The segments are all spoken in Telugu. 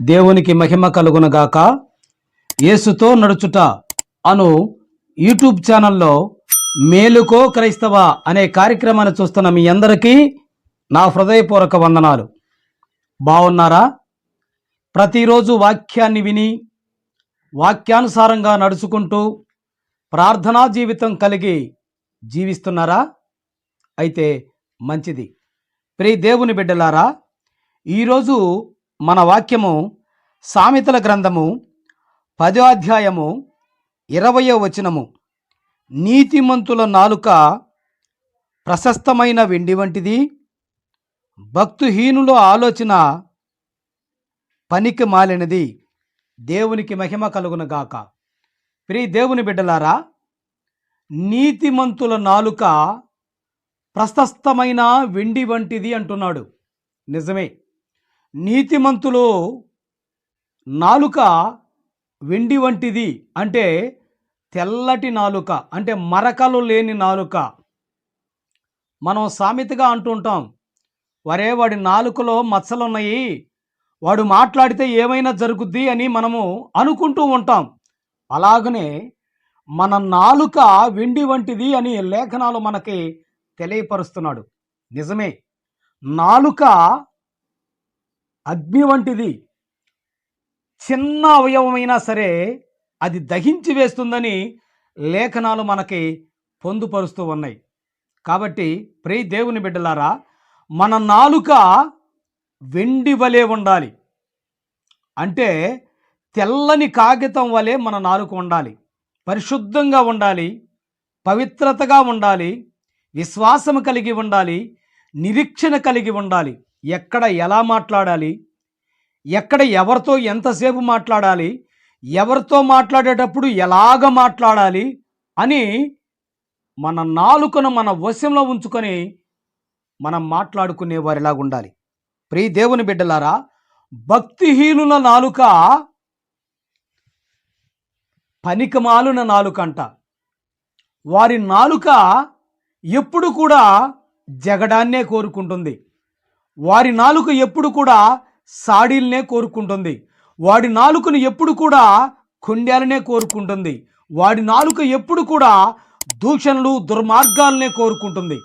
దేవునికి మహిమ కలుగునగాక యేసుతో నడుచుట అను యూట్యూబ్ ఛానల్లో మేలుకో క్రైస్తవ అనే కార్యక్రమాన్ని చూస్తున్న మీ అందరికీ నా హృదయపూర్వక వందనాలు. బాగున్నారా ప్రతిరోజు వాక్యాన్ని విని వాక్యానుసారంగా నడుచుకుంటూ ప్రార్థనా జీవితం కలిగి జీవిస్తున్నారా? అయితే మంచిది. ప్రియ దేవుని బిడ్డలారా ఈరోజు మన వాక్యము సామెతల గ్రంథము పదో అధ్యాయము ఇరవయో వచనము. నీతిమంతుల నాలుక ప్రశస్తమైన వెండి వంటిది. భక్తుహీనుల ఆలోచన పనికి మాలినది. దేవునికి మహిమ కలుగునగాక. ప్రియ దేవుని బిడ్డలారా నీతిమంతుల నాలుక ప్రశస్తమైన వెండి వంటిది అంటున్నాడు. నిజమే. నీతిమంతులు నాలుక వెండి వంటిది అంటే తెల్లటి నాలుక అంటే మరకలు లేని నాలుక. మనం సామెతగా అంటుంటాం వరే వాడి నాలుకలో మచ్చలున్నాయి వాడు మాట్లాడితే ఏమైనా జరుగుద్ది అని మనము అనుకుంటూ ఉంటాం. అలాగనే మన నాలుక వెండి వంటిది అని లేఖనాలు మనకి తెలియపరుస్తున్నాడు. నిజమే నాలుక అగ్ని వంటిది. చిన్న అవయవమైనా సరే అది దహించి వేస్తుందని లేఖనాలు మనకి పొందుపరుస్తూ ఉన్నాయి. కాబట్టి ప్రియ దేవుని బిడ్డలారా మన నాలుక వెండి వలె ఉండాలి. అంటే తెల్లని కాగితం వలె మన నాలుక ఉండాలి. పరిశుద్ధంగా ఉండాలి. పవిత్రతగా ఉండాలి. విశ్వాసం కలిగి ఉండాలి. నిరీక్షణ కలిగి ఉండాలి. ఎక్కడ ఎలా మాట్లాడాలి? ఎక్కడ ఎవరితో ఎంతసేపు మాట్లాడాలి? ఎవరితో మాట్లాడేటప్పుడు ఎలాగ మాట్లాడాలి? అని మన నాలుకను మన వశంలో ఉంచుకొని మనం మాట్లాడుకునే వారిలాగా ఉండాలి. ప్రియ దేవుని బిడ్డలారా భక్తిహీనుల నాలుక పనికమాలున నాలుక అంట వారి నాలుక ఎప్పుడు కూడా జగడాన్నే కోరుకుంటుంది. వారి నాలుక ఎప్పుడు కూడా సాడీల్నే కోరుకుంటుంది. వాడి నాలుకను ఎప్పుడు కూడా కొండ్యాలనే కోరుకుంటుంది. వాడి నాలుక ఎప్పుడు కూడా దూషణలు దుర్మార్గాలనే కోరుకుంటుంది.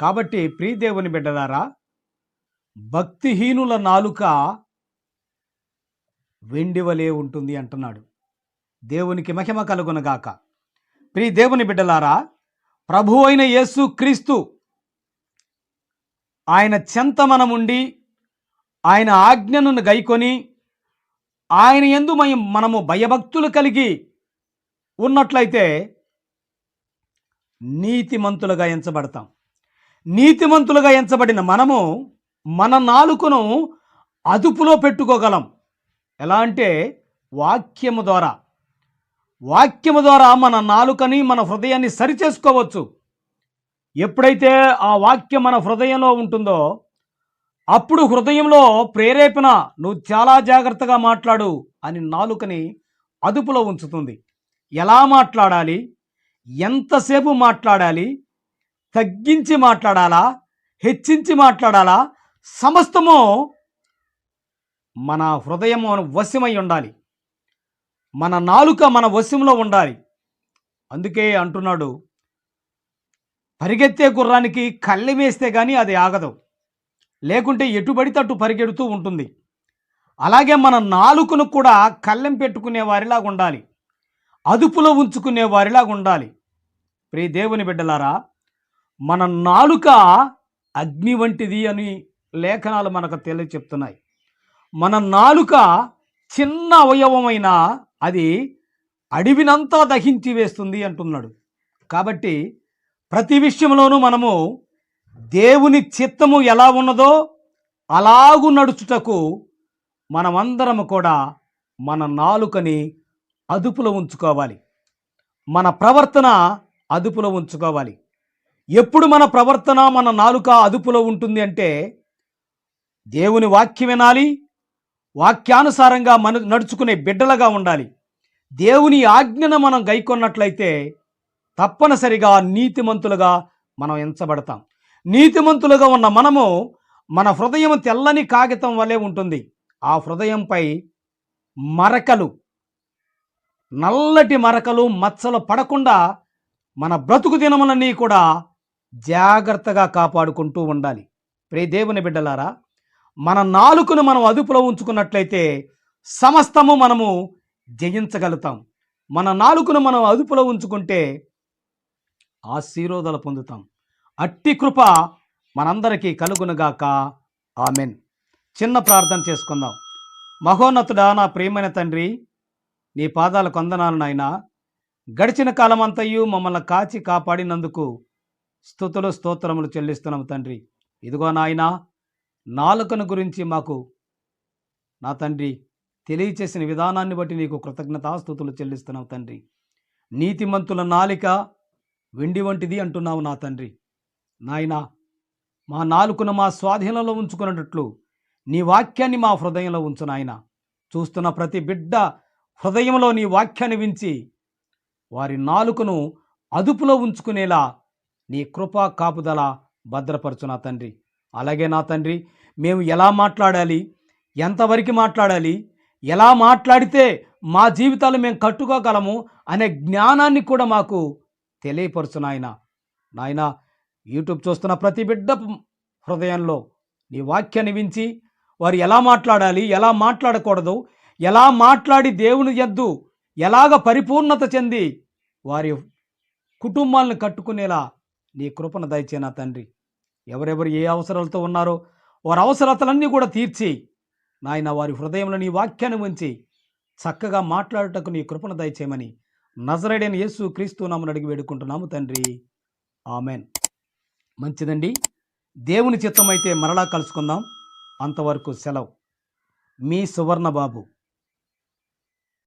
కాబట్టి ప్రీదేవుని బిడ్డలారా భక్తిహీనుల నాలుక వెండివలే ఉంటుంది అంటున్నాడు. దేవునికి మహిమ కలుగునగాక ప్రీ దేవుని బిడ్డలారా ప్రభు అయిన యేసు క్రీస్తు ఆయన చెంత మనముండి ఆయన ఆజ్ఞను గైకొని ఆయన ఎందు మనము భయభక్తులు కలిగి ఉన్నట్లయితే నీతిమంతులుగా ఎంచబడతాం. నీతిమంతులుగా ఎంచబడిన మనము మన నాలుకను అదుపులో పెట్టుకోగలం. ఎలా అంటే వాక్యము ద్వారా. వాక్యము ద్వారా మన నాలుకని మన హృదయాన్ని సరిచేసుకోవచ్చు. ఎప్పుడైతే ఆ వాక్యం మన హృదయంలో ఉంటుందో అప్పుడు హృదయంలో ప్రేరేపణ నువ్వు చాలా జాగ్రత్తగా మాట్లాడు అని నాలుకని అదుపులో ఉంచుతుంది. ఎలా మాట్లాడాలి? ఎంతసేపు మాట్లాడాలి? తగ్గించి మాట్లాడాలా? హెచ్చించి మాట్లాడాలా? సమస్తము మన హృదయము వశమై ఉండాలి. మన నాలుక మన వశంలో ఉండాలి. అందుకే అంటున్నాడు పరిగెత్తే గుర్రానికి కళ్ళె వేస్తే కానీ అది ఆగదు. లేకుంటే ఎటుబడితే అటు పరిగెడుతూ ఉంటుంది. అలాగే మన నాలుకను కూడా కళ్ళెం పెట్టుకునే వారిలాగా ఉండాలి. అదుపులో ఉంచుకునే వారిలాగా ఉండాలి. ప్రియ దేవుని బిడ్డలారా మన నాలుక అగ్ని వంటిది అని లేఖనాలు మనకు తెలియచెప్తున్నాయి. మన నాలుక చిన్న అవయవమైన అది అడవినంతా దహించి వేస్తుంది అంటున్నాడు. కాబట్టి ప్రతి విషయంలోనూ మనము దేవుని చిత్తము ఎలా ఉన్నదో అలాగు నడుచుటకు మనమందరము కూడా మన నాలుకని అదుపులో ఉంచుకోవాలి. మన ప్రవర్తన అదుపులో ఉంచుకోవాలి. ఎప్పుడు మన ప్రవర్తన మన నాలుక అదుపులో ఉంటుంది అంటే దేవుని వాక్యం వినాలి వాక్యానుసారంగా మన నడుచుకునే బిడ్డలుగా ఉండాలి. దేవుని ఆజ్ఞను మనం గైకొన్నట్లయితే తప్పనిసరిగా నీతిమంతులుగా మనం ఎంచబడతాం. నీతిమంతులుగా ఉన్న మనము మన హృదయం తెల్లని కాగితం వలె ఉంటుంది. ఆ హృదయంపై మరకలు నల్లటి మరకలు మచ్చలు పడకుండా మన బ్రతుకు దినములన్నీ కూడా జాగ్రత్తగా కాపాడుకుంటూ ఉండాలి. ప్రే దేవుని బిడ్డలారా మన నాలుకను మనం అదుపులో ఉంచుకున్నట్లయితే సమస్తము మనము జయించగలుగుతాం. మన నాలుకను మనం అదుపులో ఉంచుకుంటే ఆశీర్వాదాలు పొందుతాం. అట్టి కృప మనందరికీ కలుగునుగాక. ఆమెన్. చిన్న ప్రార్థన చేసుకుందాం. మహోన్నతుడా నా ప్రియమైన తండ్రి నీ పాదాల కొందనాలు నాయనా. గడిచిన కాలమంతయు మమ్మల్ని కాచి కాపాడినందుకు స్థుతులు స్తోత్రములు చెల్లిస్తున్నాము తండ్రి. ఇదిగో నాయనా నాలుకను గురించి మాకు నా తండ్రి తెలియచేసిన విధానాన్ని బట్టి నీకు కృతజ్ఞతాస్థుతులు చెల్లిస్తున్నావు తండ్రి. నీతిమంతుల నాలిక వెండి వంటిది అంటున్నావు నా తండ్రి. నాయనా మా నాలుకను మా స్వాధీనంలో ఉంచుకున్నట్లు నీ వాక్యాన్ని మా హృదయంలో ఉంచు నాయన. చూస్తున్న ప్రతి బిడ్డ హృదయంలో నీ వాక్యాన్ని వించి వారి నాలుకను అదుపులో ఉంచుకునేలా నీ కృపా కాపుదల భద్రపరచు నా తండ్రి. అలాగే నా తండ్రి మేము ఎలా మాట్లాడాలి ఎంతవరకు మాట్లాడాలి ఎలా మాట్లాడితే మా జీవితాలు మేము కట్టుకోగలము అనే జ్ఞానాన్ని కూడా మాకు తెలియపరచు నాయన. నాయన యూట్యూబ్ చూస్తున్న ప్రతి బిడ్డ హృదయంలో నీ వాక్యాన్ని వించి వారు ఎలా మాట్లాడాలి ఎలా మాట్లాడకూడదు ఎలా మాట్లాడి దేవుని ఎద్దు ఎలాగ పరిపూర్ణత చెంది వారి కుటుంబాలను కట్టుకునేలా నీ కృపను దయచే నా తండ్రి. ఎవరెవరు ఏ అవసరాలతో ఉన్నారో వారి అవసరతలన్నీ కూడా తీర్చి నాయన వారి హృదయంలో నీ వాక్యాన్ని ఉంచి చక్కగా మాట్లాడుటకు నీ కృపను దయచేయమని నజరడైన యేసు క్రీస్తు నామను అడిగి వేడుకుంటున్నాము తండ్రి. ఆమెన్. మంచిదండి. దేవుని చిత్తమైతే మరలా కలుసుకుందాం. అంతవరకు సెలవు. మీ సువర్ణ బాబు